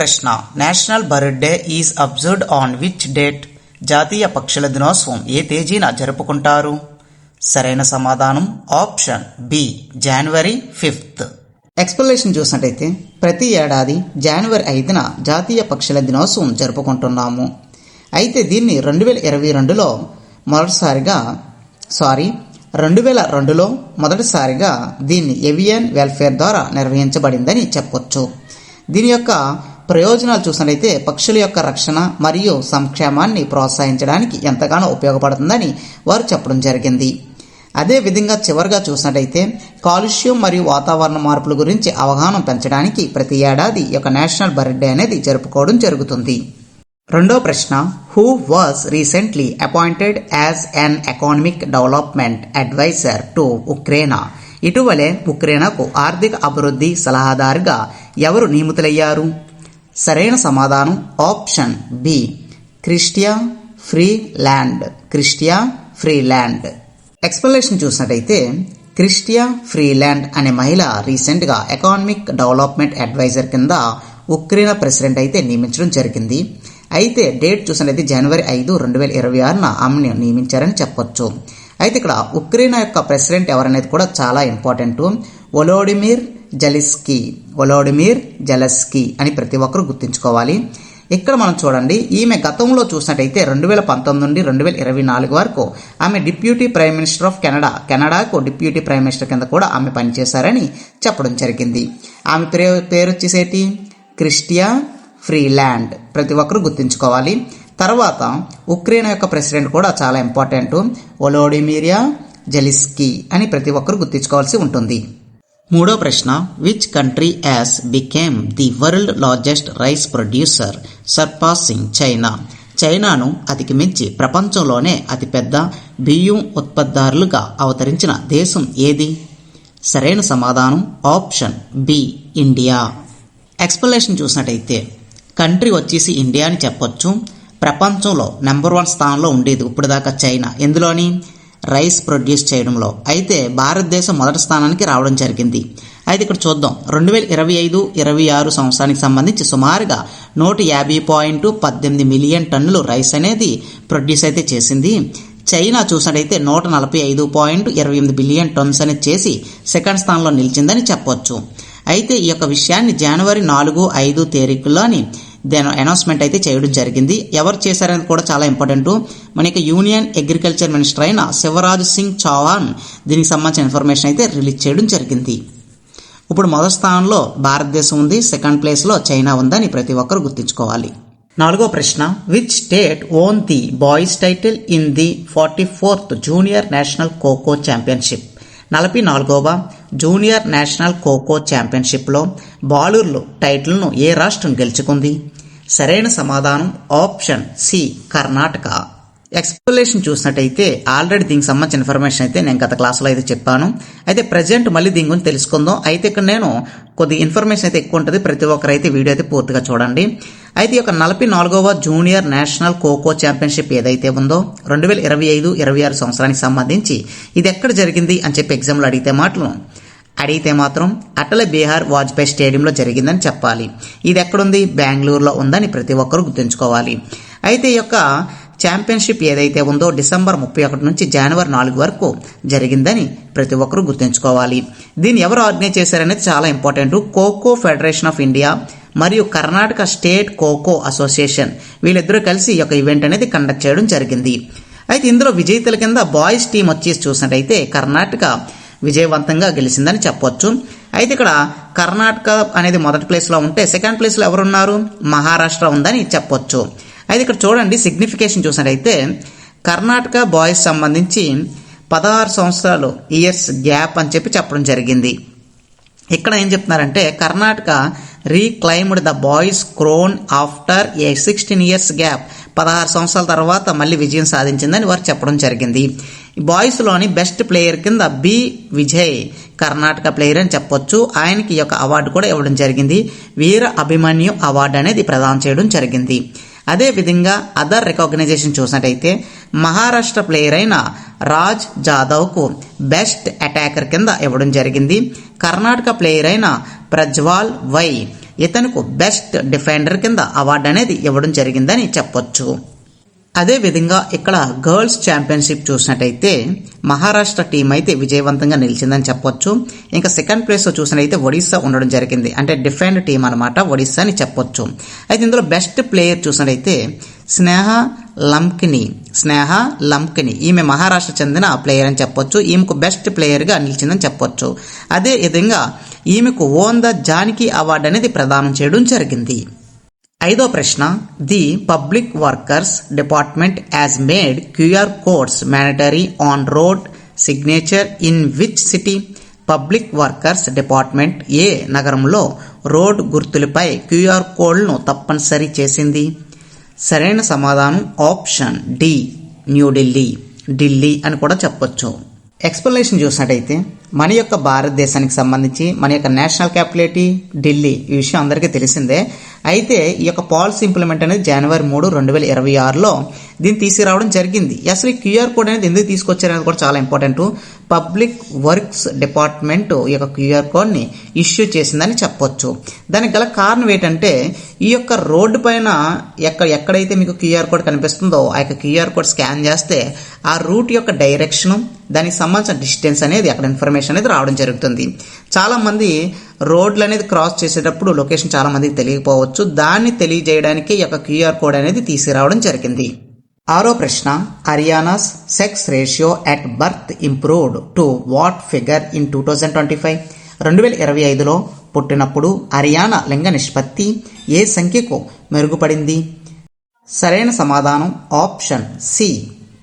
ప్రశ్న. National birthday is observed on which date జాతీయ పక్షుల దినోత్సవం ఏ తేదీన జరుపుకుంటారు? సరైన సమాధానం option B January fifth explanation చూసినట్టయితే ప్రతి ఏడాది జనవరి ఐదున జాతీయ పక్షుల దినోత్సవం జరుపుకుంటున్నాము. అయితే దీన్ని రెండు వేల ఇరవై రెండులో మొదటిసారిగా సారీ రెండు వేల రెండులో మొదటిసారిగా దీన్ని ఎవియన్ వెల్ఫేర్ ద్వారా నిర్వహించబడిందని చెప్పొచ్చు. దీని యొక్క ప్రయోజనాలు చూసినట్లయితే పక్షుల యొక్క రక్షణ మరియు సంక్షేమాన్ని ప్రోత్సహించడానికి ఎంతగానో ఉపయోగపడుతుందని వారు చెప్పడం జరిగింది. అదే విధంగా చివరిగా చూసినట్టయితే కాలుష్యం మరియు వాతావరణ మార్పుల గురించి అవగాహన పెంచడానికి ప్రతి ఏడాది ఈ యొక్క నేషనల్ బర్త్డే అనేది జరుపుకోవడం జరుగుతుంది. రెండో ప్రశ్న who was recently appointed as an economic development adviser to Ukraine ఇటీవలే ఉక్రేనాకు ఆర్థిక అభివృద్ధి సలహాదారుగా ఎవరు నియమితులయ్యారు? సరైన సమాధానం option B Chrystia Freeland Chrystia Freeland explanation చూసినట్టయితే క్రిస్టియా ఫ్రీల్యాండ్ అనే మహిళ రీసెంట్గా ఎకానమిక్ డెవలప్మెంట్ అడ్వైజర్ కింద ఉక్రెయిన్ ప్రెసిడెంట్ అయితే నియమించడం జరిగింది. అయితే డేట్ చూసినట్లయితే జనవరి ఐదు రెండు వేల ఇరవై ఆరున ఆమెను నియమించారని చెప్పొచ్చు. అయితే ఇక్కడ ఉక్రెయిన్ యొక్క ప్రెసిడెంట్ ఎవరనేది కూడా చాలా ఇంపార్టెంట్ ఒలోడిమిర్ జలిస్కీ. ఒలోడిమిర్ జలస్కీ అని ప్రతి ఒక్కరు గుర్తుంచుకోవాలి. ఇక్కడ మనం చూడండి ఈమె గతంలో చూసినట్టయితే రెండు వేల పంతొమ్మిది నుండి రెండు వేల ఇరవై నాలుగు వరకు ఆమె deputy prime minister of Canada కెనడాకు deputy prime minister కింద కూడా ఆమె పనిచేశారని చెప్పడం జరిగింది. ఆమె పేరు పేరు వచ్చేసేటి? క్రిస్టియా ఫ్రీల్యాండ్ ప్రతి ఒక్కరు గుర్తుంచుకోవాలి. తర్వాత ఉక్రెయిన్ యొక్క ప్రెసిడెంట్ కూడా చాలా ఇంపార్టెంట్. ఒలోడిమిరియా జెలిస్కీ అని ప్రతి ఒక్కరు గుర్తుంచుకోవాల్సి ఉంటుంది. మూడో ప్రశ్న which country has became the world largest rice producer surpassing China. చైనాను అధిగమించి ప్రపంచంలోనే అతిపెద్ద బియ్యం ఉత్పత్తిదారులుగా అవతరించిన దేశం ఏది? సరైన సమాధానం ఆప్షన్ బి ఇండియా. ఎక్స్ప్లెనేషన్ చూసినట్టయితే కంట్రీ వచ్చేసి ఇండియా అని చెప్పొచ్చు. ప్రపంచంలో నెంబర్ వన్ స్థానంలో ఉండేది ఇప్పుడు దాకా చైనా. ఎందులోని? రైస్ ప్రొడ్యూస్ చేయడంలో. అయితే భారతదేశం మొదటి స్థానానికి రావడం జరిగింది. అయితే ఇక్కడ చూద్దాం. రెండు వేల ఇరవై ఐదు ఇరవై ఆరు సంవత్సరానికి సంబంధించి సుమారుగా నూట యాభై పాయింట్ పద్దెనిమిది మిలియన్ టన్నులు రైస్ అనేది ప్రొడ్యూస్ అయితే చేసింది. చైనా చూసినట్టయితే నూట నలభై ఐదు పాయింట్ ఇరవై ఎనిమిది బిలియన్ టన్స్ అనేది చేసి సెకండ్ స్థానంలో నిలిచిందని చెప్పొచ్చు. అయితే ఈ యొక్క విషయాన్ని జనవరి నాలుగు ఐదు తేదీలోని అనౌన్స్మెంట్ అయితే చేయడం జరిగింది. ఎవరు చేశారనేది కూడా చాలా ఇంపార్టెంట్ మనకి యూనియన్ అగ్రికల్చర్ మినిస్టర్ అయిన శివరాజ్ సింగ్ చౌహాన్ దీనికి సంబంధించిన ఇన్ఫర్మేషన్ అయితే రిలీజ్ చేయడం జరిగింది. ఇప్పుడు మొదటి స్థానంలో భారతదేశం ఉంది. సెకండ్ ప్లేస్లో చైనా ఉందని ప్రతి ఒక్కరు గుర్తుంచుకోవాలి. నాలుగో ప్రశ్న which state won the boys title in the forty fourth junior national kho kho championship నలభై నాలుగవ జూనియర్ నేషనల్ ఖోఖో ఛాంపియన్షిప్లో బాలుర్లు టైటిల్ను ఏ రాష్ట్రం గెలుచుకుంది? సరైన సమాధానం ఆప్షన్ సి కర్ణాటక. ఎక్స్ప్లెనేషన్ చూసినట్టయితే ఆల్రెడీ దీనికి సంబంధించిన ఇన్ఫర్మేషన్ అయితే నేను గత క్లాసులో అయితే చెప్పాను. అయితే ప్రజెంట్ మళ్ళీ దీని గురించి తెలుసుకుందాం. అయితే ఇక్కడ నేను కొద్ది ఇన్ఫర్మేషన్ అయితే ఎక్కువ ఉంటుంది. ప్రతి ఒక్కరు అయితే వీడియో అయితే పూర్తిగా చూడండి. అయితే ఈ యొక్క నలభై నాలుగవ జూనియర్ నేషనల్ ఖోఖో ఛాంపియన్షిప్ ఏదైతే ఉందో రెండు వేల ఇరవై ఐదు ఇరవై ఆరు సంవత్సరానికి సంబంధించి ఇది ఎక్కడ జరిగింది అని చెప్పి ఎగ్జామ్లో అడిగితే మాటలు అడిగితే మాత్రం అటల్ బీహార్ వాజ్పేయి స్టేడియంలో జరిగిందని చెప్పాలి. ఇది ఎక్కడుంది? బెంగళూరులో ఉందని ప్రతి ఒక్కరూ గుర్తుంచుకోవాలి. అయితే ఈ యొక్క ఛాంపియన్షిప్ ఏదైతే ఉందో డిసెంబర్ ముప్పై ఒకటి నుంచి జనవరి నాలుగు వరకు జరిగిందని ప్రతి ఒక్కరూ గుర్తుంచుకోవాలి. దీన్ని ఎవరు ఆర్గనైజ్ చేశారనేది చాలా important. Kho kho federation of India మరియు కర్ణాటక స్టేట్ ఖోఖో అసోసియేషన్ వీళ్ళిద్దరూ కలిసి ఈ యొక్క ఈవెంట్ అనేది కండక్ట్ చేయడం జరిగింది. అయితే ఇందులో విజేతల కింద బాయ్స్ టీం వచ్చేసి చూసినట్టయితే కర్ణాటక విజయవంతంగా గెలిచిందని చెప్పొచ్చు. అయితే ఇక్కడ కర్ణాటక అనేది మొదటి ప్లేస్లో ఉంటే సెకండ్ ప్లేస్లో ఎవరున్నారు? మహారాష్ట్ర ఉందని చెప్పొచ్చు. అయితే ఇక్కడ చూడండి సిగ్నిఫికేషన్ చూసినట్టయితే కర్ణాటక బాయ్స్ సంబంధించి పదహారు సంవత్సరాలు ఇయర్స్ గ్యాప్ అని చెప్పి చెప్పడం జరిగింది. ఇక్కడ ఏం చెప్తున్నారంటే Karnataka reclaimed the boys crown after a sixteen years gap పదహారు సంవత్సరాల తర్వాత మళ్ళీ విజయం సాధించిందని వారు చెప్పడం జరిగింది. బాయ్స్లోని బెస్ట్ ప్లేయర్ కింద బి విజయ్ కర్ణాటక ప్లేయర్ అని చెప్పొచ్చు. ఆయనకి ఈ యొక్క అవార్డు కూడా ఇవ్వడం జరిగింది. వీర అభిమన్యు అవార్డు అనేది ప్రదానం చేయడం జరిగింది. అదే విధంగా అదర్ రికగ్నైజేషన్ చూసినట్టయితే మహారాష్ట్ర ప్లేయర్ అయిన రాజ్ జాదవ్కు బెస్ట్ అటాకర్ కింద ఇవ్వడం జరిగింది. కర్ణాటక ప్లేయర్ అయిన ప్రజ్వాల్ వై ఇతనుకు బెస్ట్ డిఫెండర్ కింద అవార్డు అనేది ఇవ్వడం జరిగిందని చెప్పొచ్చు. అదే విధంగా ఇక్కడ గర్ల్స్ ఛాంపియన్షిప్ చూసినట్టయితే మహారాష్ట్ర టీం అయితే విజయవంతంగా నిలిచిందని చెప్పొచ్చు. ఇంకా సెకండ్ ప్లేస్లో చూసినట్టయితే ఒడిస్సా ఉండడం జరిగింది. అంటే డిఫెండ్ టీం అనమాట ఒడిస్సా అని చెప్పొచ్చు. అయితే ఇందులో బెస్ట్ ప్లేయర్ చూసినట్టయితే స్నేహ లంకిని స్నేహ లంకిని ఈమె మహారాష్ట్ర చెందిన ప్లేయర్ అని చెప్పొచ్చు. ఈమెకు బెస్ట్ ప్లేయర్గా నిలిచిందని చెప్పొచ్చు. అదే విధంగా ఈమెకు ఓన్ ద జానకి అవార్డు అనేది ప్రదానం చేయడం జరిగింది. ఐదో ప్రశ్న the public workers department has made QR codes mandatory on road signature in which city? Public workers department ఏ నగరంలో రోడ్ గుర్తులపై క్యూఆర్ కోడ్ను తప్పనిసరి చేసింది? సరైన సమాధానం ఆప్షన్ డి న్యూఢిల్లీ ఢిల్లీ అని కూడా చెప్పొచ్చు. ఎక్స్ప్లెనేషన్ చూసినట్టయితే మన యొక్క భారతదేశానికి సంబంధించి మన యొక్క నేషనల్ క్యాపిటల్ ఢిల్లీ. ఈ విషయం అందరికీ తెలిసిందే. అయితే ఈ యొక్క పాలసీ ఇంప్లిమెంట్ అనేది జనవరి మూడు రెండు వేల ఇరవై ఆరులో దీన్ని తీసుకురావడం జరిగింది. అసలు ఈ క్యూఆర్ కోడ్ అనేది ఎందుకు తీసుకొచ్చారు అనేది కూడా చాలా ఇంపార్టెంట్. పబ్లిక్ వర్క్స్ డిపార్ట్మెంట్ ఈ యొక్క క్యూఆర్ కోడ్ని ఇష్యూ చేసిందని చెప్పొచ్చు. దానికి గల కారణం ఏంటంటే ఈ యొక్క రోడ్డు పైన ఎక్కడ ఎక్కడైతే మీకు క్యూఆర్ కోడ్ కనిపిస్తుందో ఆ యొక్క క్యూఆర్ కోడ్ స్కాన్ చేస్తే ఆ రూట్ యొక్క డైరెక్షన్ దానికి సంబంధించిన డిస్టెన్స్ అనేది అక్కడ ఇన్ఫర్మేషన్ అనేది రావడం జరుగుతుంది. చాలామంది రోడ్లు అనేది క్రాస్ చేసేటప్పుడు లొకేషన్ చాలామందికి తెలియకపోవచ్చు. దాన్ని తెలియజేయడానికి ఈ యొక్క క్యూఆర్ కోడ్ అనేది తీసుకురావడం జరిగింది. ఆరో ప్రశ్న Haryana's sex ratio at birth improved to what figure in two thousand twenty five రెండు వేల ఇరవై ఐదులో పుట్టినప్పుడు హర్యానా లింగ నిష్పత్తి ఏ సంఖ్యకు మెరుగుపడింది? సరైన సమాధానం ఆప్షన్ సి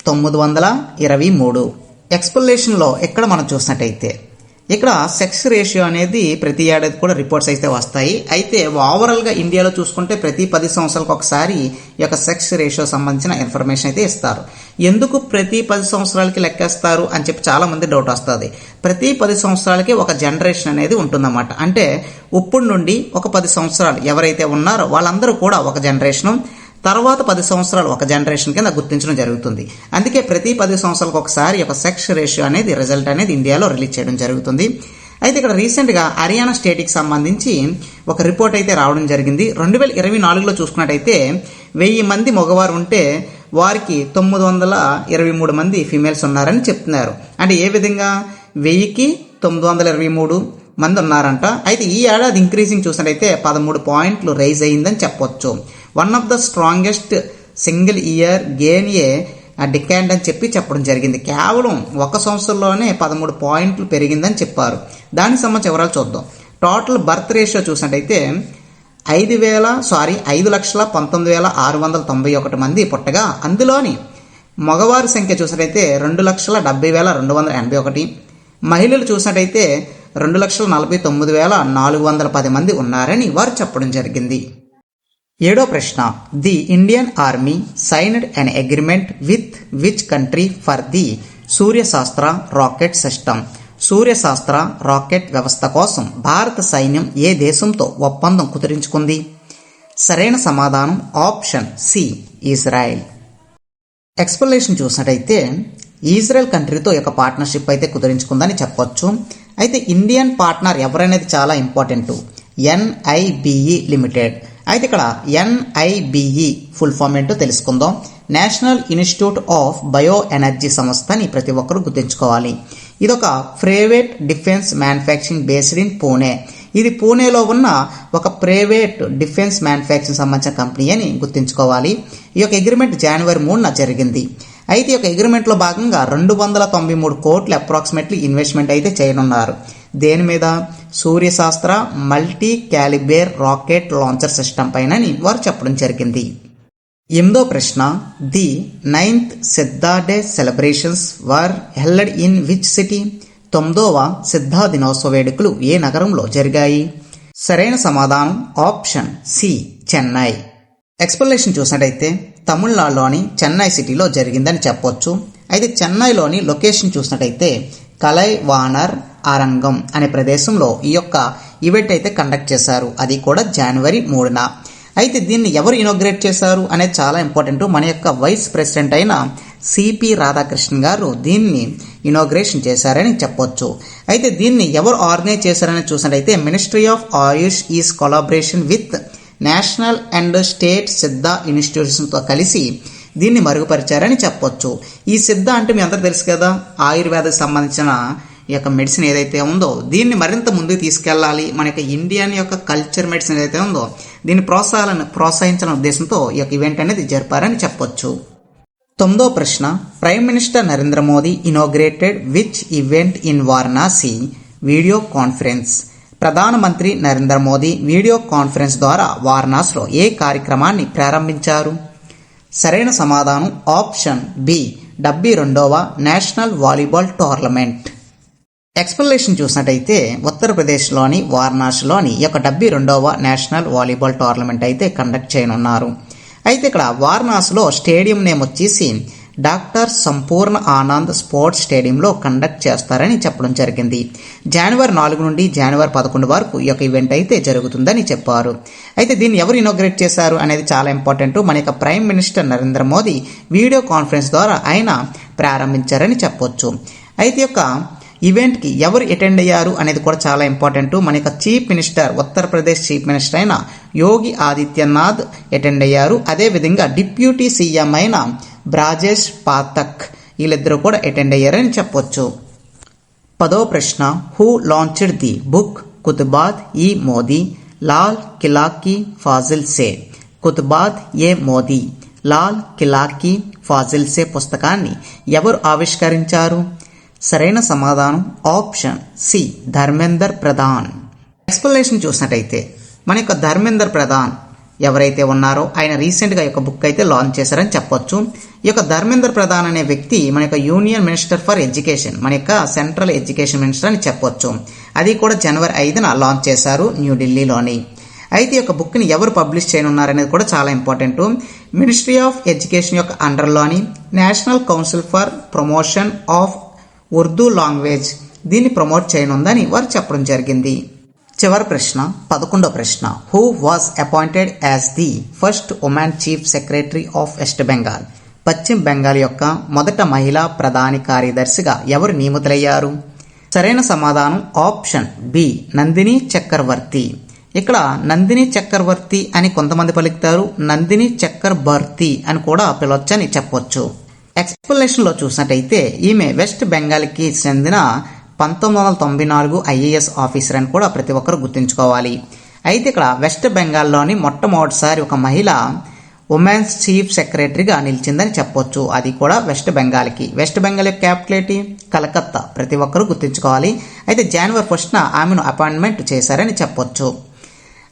తొమ్మిది వందల ఇరవై మూడు. ఎక్స్ప్లెనేషన్లో ఇక్కడ మనం చూసినట్టయితే ఇక్కడ సెక్స్ రేషియో అనేది ప్రతి ఏడాది కూడా రిపోర్ట్స్ అయితే వస్తాయి. అయితే ఓవరాల్గా ఇండియాలో చూసుకుంటే ప్రతి పది సంవత్సరాలకు ఒకసారి ఈ యొక్క సెక్స్ రేషియో సంబంధించిన ఇన్ఫర్మేషన్ అయితే ఇస్తారు. ఎందుకు ప్రతి పది సంవత్సరాలకి లెక్కేస్తారు అని చెప్పి చాలా మంది డౌట్ వస్తుంది. ప్రతి పది సంవత్సరాలకి ఒక జనరేషన్ అనేది ఉంటుందన్నమాట. అంటే ఇప్పుడు నుండి ఒక పది సంవత్సరాలు ఎవరైతే ఉన్నారో వాళ్ళందరూ కూడా ఒక జనరేషను తర్వాత పది సంవత్సరాలు ఒక జనరేషన్ కింద గుర్తించడం జరుగుతుంది. అందుకే ప్రతి పది సంవత్సరాలకు ఒకసారి ఒక సెక్స్ రేషియో అనేది రిజల్ట్ అనేది ఇండియాలో రిలీజ్ చేయడం జరుగుతుంది. అయితే ఇక్కడ రీసెంట్గా హర్యానా స్టేట్కి సంబంధించి ఒక రిపోర్ట్ అయితే రావడం జరిగింది. రెండు వేల ఇరవై నాలుగులో చూసుకున్నట్టయితే వెయ్యి మంది మగవారు ఉంటే వారికి తొమ్మిది వందల ఇరవై మూడు మంది ఫీమేల్స్ ఉన్నారని చెప్తున్నారు. అంటే ఏ విధంగా? వెయ్యికి తొమ్మిది వందల ఇరవై మూడు మంది ఉన్నారంట. అయితే ఈ ఏడాది ఇంక్రీజింగ్ చూసినట్టయితే పదమూడు పాయింట్లు రైజ్ అయ్యిందని చెప్పొచ్చు. One of the strongest single year gain a decade అని చెప్పి చెప్పడం జరిగింది. కేవలం ఒక సంవత్సరంలోనే పదమూడు పాయింట్లు పెరిగిందని చెప్పారు. దానికి సంబంధించి వివరాలు చూద్దాం. టోటల్ బర్త్ రేషియో చూసినట్టయితే ఐదు వేల సారీ ఐదు లక్షల పంతొమ్మిది వేల ఆరు వందల తొంభై ఒకటి మంది పుట్టగా అందులోని మగవారి సంఖ్య చూసినట్టయితే రెండు లక్షల డెబ్బై వేల రెండు వందల ఎనభై ఒకటి మహిళలు చూసినట్టయితే రెండు లక్షల నలభై తొమ్మిది వేల నాలుగు వందల పది మంది ఉన్నారని వారు చెప్పడం జరిగింది. ఏడో ప్రశ్న. The Indian army signed an agreement with which country for the Suryastra rocket system. Suryastra rocket వ్యవస్థ కోసం భారత సైన్యం ఏ దేశంతో ఒప్పందం కుదిరించుకుంది? సరైన సమాధానం ఆప్షన్ సి ఇజ్రాయెల్. ఎక్స్ప్లెనేషన్ చూసినట్టయితే ఇజ్రాయెల్ కంట్రీతో యొక్క పార్ట్నర్షిప్ అయితే కుదిరించుకుందని చెప్పొచ్చు. అయితే ఇండియన్ పార్ట్నర్ ఎవరనేది చాలా ఇంపార్టెంట్. ఎన్ఐబిఈ లిమిటెడ్. అయితే ఇక్కడ ఎన్ఐబిఈ ఫుల్ ఫామ్ ఏంటో తెలుసుకుందాం. National institute of bio energy సంస్థని ప్రతి ఒక్కరు గుర్తుంచుకోవాలి. ఇది ఒక private defence manufacturing based in Pune. ఇది పూణేలో ఉన్న ఒక ప్రైవేట్ డిఫెన్స్ మ్యానుఫ్యాక్చరింగ్ సంబంధించిన కంపెనీ అని గుర్తుంచుకోవాలి. ఈ యొక్క అగ్రిమెంట్ జనవరి మూడున జరిగింది. అయితే ఈ యొక్క అగ్రిమెంట్లో భాగంగా రెండు వందల తొంభై మూడు కోట్లు అప్రాక్సిమేట్లీ ఇన్వెస్ట్మెంట్ అయితే చేయనున్నారు. దేని మీద? Suryastra multi calibre rocket launcher system పైన వారు చెప్పడం జరిగింది. ఎనిమిదో ప్రశ్న the ninth Siddha day celebrations were held in which city తొమ్మిదవ సిద్ధా దినోత్సవ వేడుకలు ఏ నగరంలో జరిగాయి? సరైన సమాధానం ఆప్షన్ సి చెన్నై. ఎక్స్ప్లెనేషన్ చూసినట్టయితే తమిళనాడులోని చెన్నై సిటీలో జరిగిందని చెప్పొచ్చు. అయితే చెన్నైలోని లొకేషన్ చూసినట్టయితే కలై వానర్ ఆరంగం అనే ప్రదేశంలో ఈ యొక్క ఈవెంట్ అయితే కండక్ట్ చేశారు. అది కూడా జనవరి మూడున. అయితే దీన్ని ఎవరు ఇనాగ్రేట్ చేశారు అనేది చాలా ఇంపార్టెంట్. మన యొక్క వైస్ ప్రెసిడెంట్ అయిన సిపి రాధాకృష్ణన్ గారు దీన్ని ఇనాగ్రేషన్ చేశారని చెప్పొచ్చు. అయితే దీన్ని ఎవరు ఆర్గనైజ్ చేశారని చూసినట్టయితే ministry of AYUSH is collaboration with national and state Siddha ఇన్స్టిట్యూషన్తో కలిసి దీన్ని మరుగుపరిచారని చెప్పొచ్చు. ఈ సిద్ధ అంటే మీ అందరూ తెలుసు కదా ఆయుర్వేదకు సంబంధించిన ఈ యొక్క మెడిసిన్ ఏదైతే ఉందో దీన్ని మరింత ముందుకు తీసుకెళ్ళాలి. మన యొక్క ఇండియన్ యొక్క కల్చర్ మెడిసిన్ ఏదైతే ఉందో దీన్ని ప్రోత్సాహాలను ప్రోత్సహించిన ఉద్దేశంతో ఈ యొక్క ఈవెంట్ అనేది జరిపారని చెప్పొచ్చు. తొమ్మిదో ప్రశ్న prime minister Narendra Modi inaugurated which event in Varanasi video conference ప్రధానమంత్రి నరేంద్ర మోదీ వీడియో కాన్ఫరెన్స్ ద్వారా వారణాసిలో ఏ కార్యక్రమాన్ని ప్రారంభించారు? సరైన సమాధానం ఆప్షన్ బి డెబ్బై రెండవ నేషనల్ వాలీబాల్ టోర్నమెంట్. ఎక్స్ప్లెనేషన్ చూసినట్టయితే ఉత్తరప్రదేశ్లోని వారణాసిలోని ఈ యొక్క డెబ్బై రెండవ నేషనల్ వాలీబాల్ టోర్నమెంట్ అయితే కండక్ట్ చేయనున్నారు. అయితే ఇక్కడ వారణాసిలో స్టేడియం నేమ్ వచ్చేసి డాక్టర్ సంపూర్ణ ఆనంద్ స్పోర్ట్స్ స్టేడియంలో కండక్ట్ చేస్తారని చెప్పడం జరిగింది. జనవరి నాలుగు నుండి జనవరి పదకొండు వరకు ఈ యొక్క ఈవెంట్ అయితే జరుగుతుందని చెప్పారు. అయితే దీన్ని ఎవరు ఇనాగ్రేట్ చేశారు అనేది చాలా ఇంపార్టెంట్. మన యొక్క prime minister Narendra Modi video conference ద్వారా ఆయన ప్రారంభించారని చెప్పొచ్చు. అయితే యొక్క ఈవెంట్కి ఎవరు అటెండ్ అయ్యారు అనేది కూడా చాలా ఇంపార్టెంట్. మన యొక్క chief minister Uttar Pradesh chief minister అయిన యోగి ఆదిత్యనాథ్ అటెండ్ అయ్యారు. అదేవిధంగా డిప్యూటీ సీఎం అయిన బ్రాజేష్ పాతక్. వీళ్ళిద్దరూ కూడా అటెండ్ అయ్యారని చెప్పొచ్చు. పదో ప్రశ్న. హూ లాంచ్డ్ ది బుక్ కుతుబాద్ ఈ మోదీ లాల్ కిలాకి ఫాజిల్ సే. కుతుబాద్ ఏ మోదీ లాల్ కిలాకి ఫాజిల్ సే పుస్తకాన్ని ఎవరు ఆవిష్కరించారు? సరైన సమాధానం. Option C. Dharmendra Pradhan. Explanation చూసినట్టయితే మన యొక్క ధర్మేందర్ ప్రధాన్ ఎవరైతే ఉన్నారో ఆయన రీసెంట్గా యొక్క బుక్ అయితే లాంచ్ చేశారని చెప్పొచ్చు. ఈ యొక్క ధర్మేందర్ ప్రధాన్ అనే వ్యక్తి మన యొక్క యూనియన్ మినిస్టర్ ఫర్ ఎడ్యుకేషన్ మన యొక్క సెంట్రల్ ఎడ్యుకేషన్ మినిస్టర్ అని చెప్పొచ్చు. అది కూడా జనవరి ఐదున లాంచ్ చేశారు న్యూఢిల్లీలోని అయితే ఈ యొక్క బుక్ని ఎవరు పబ్లిష్ చేయనున్నారనేది కూడా చాలా ఇంపార్టెంట్. మినిస్ట్రీ ఆఫ్ ఎడ్యుకేషన్ యొక్క అండర్లోని national council for promotion of Urdu language దీన్ని ప్రమోట్ చేయనుందని వారు చెప్పడం జరిగింది. చివరి ప్రశ్న పదకొండో ప్రశ్న. Who was appointed as the first women chief secretary of west Bengal పశ్చిమ బెంగాల్ యొక్క మొదట మహిళా ప్రధాని కార్యదర్శిగా ఎవరు నియమితులయ్యారు? సరైన సమాధానం ఆప్షన్ బి నందిని చక్రవర్తి. ఇక్కడ నందిని చక్రవర్తి అని కొంతమంది పలుకుతారు. నందిని చక్రబర్తి అని కూడా పిలవచ్చని చెప్పొచ్చు. ఎక్స్ప్లెనేషన్లో చూసినట్టయితే ఈమె వెస్ట్ బెంగాల్కి చెందిన పంతొమ్మిది వందల తొంభై నాలుగు ఐఏఎస్ ఆఫీసర్ అని కూడా ప్రతి ఒక్కరు గుర్తుంచుకోవాలి. అయితే ఇక్కడ వెస్ట్ బెంగాల్లోని మొట్టమొదటిసారి ఒక మహిళ ఉమెన్స్ చీఫ్ సెక్రటరీగా నిలిచిందని చెప్పొచ్చు. అది కూడా వెస్ట్ బెంగాల్కి. వెస్ట్ బెంగాల్ యొక్క క్యాపిటల్ ఏంటి? కలకత్తా. ప్రతి ఒక్కరూ గుర్తుంచుకోవాలి. అయితే జనవరి ఫస్ట్న ఆమెను అపాయింట్మెంట్ చేశారని చెప్పొచ్చు.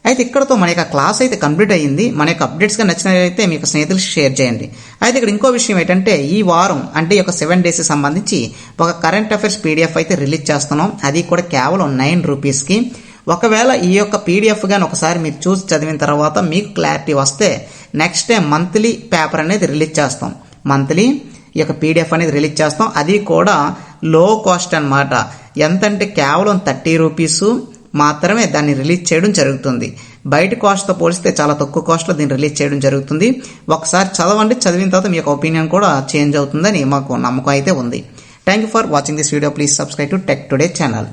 అయితే ఇక్కడతో మన యొక్క క్లాస్ అయితే కంప్లీట్ అయ్యింది. మన యొక్క అప్డేట్స్గా నచ్చినట్లయితే మీకు స్నేహితులకు షేర్ చేయండి. అయితే ఇక్కడ ఇంకో విషయం ఏంటంటే ఈ వారం అంటే ఈ యొక్క సెవెన్ డేస్ సంబంధించి ఒక కరెంట్ అఫైర్స్ పీడిఎఫ్ అయితే రిలీజ్ చేస్తున్నాం. అది కూడా కేవలం నైన్ రూపీస్కి. ఒకవేళ ఈ యొక్క పీడిఎఫ్ కానీ ఒకసారి మీరు చూసి చదివిన తర్వాత మీకు క్లారిటీ వస్తే నెక్స్ట్ టైం మంత్లీ పేపర్ అనేది రిలీజ్ చేస్తాం. మంత్లీ ఈ యొక్క పీడిఎఫ్ అనేది రిలీజ్ చేస్తాం. అది కూడా లో కాస్ట్ అనమాట ఎంతంటే కేవలం థర్టీ రూపీసు. మాత్రమే దాన్ని రిలీజ్ చేయడం జరుగుతుంది. బయట కాస్ట్తో పోలిస్తే చాలా తక్కువ కాస్ట్లో దీన్ని రిలీజ్ చేయడం జరుగుతుంది. ఒకసారి చదవండి చదివిన తర్వాత మీ యొక్క ఒపీనియన్ కూడా చేంజ్ అవుతుందని మాకు నమ్మకం అయితే ఉంది. Thank you for watching this video please subscribe to tech today channel